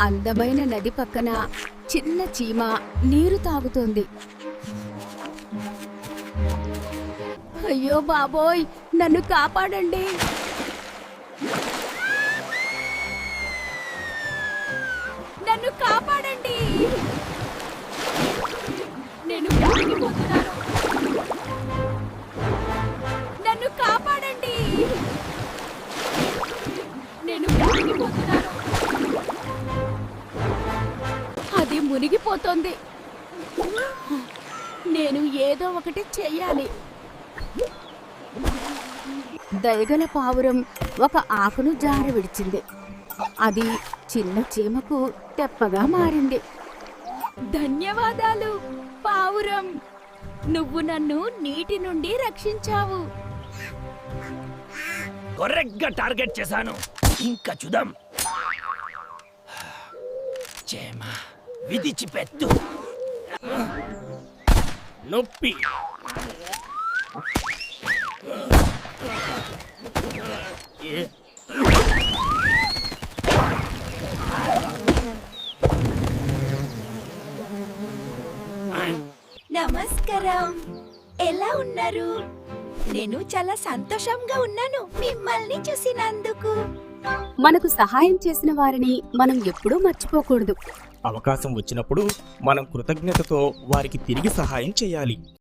అందమైన నది పక్కన చిన్న చీమ నీరు తాగుతోంది. అయ్యో బాబోయ్ నన్ను కాపాడండి. నన్ను కాపాడండి. మునిగిపోతోంది. నేను ఏదో ఒకటి చెయ్యాలి. దయగల పావురం ఒక ఆకును జారి విడిచింది. అది చిన్న చీమకు తెప్పగా మారింది. ధన్యవాదాలు పావురం. నువ్వు నన్ను నీటి నుండి రక్షించావు. కరెక్ట్గా టార్గెట్ చేశాను. ఇంకా చూద్దాం. చేమా విధిచి పెట్టు నొప్పి నమస్కారం. ఎలా ఉన్నారు? నేను చాలా సంతోషంగా ఉన్నాను మిమ్మల్ని చూసినందుకు. మనకు సహాయం చేసిన వారిని మనం ఎప్పుడూ మర్చిపోకూడదు. అవకాశం వచ్చినప్పుడు మనం కృతజ్ఞతతో వారికి తిరిగి సహాయం చేయాలి.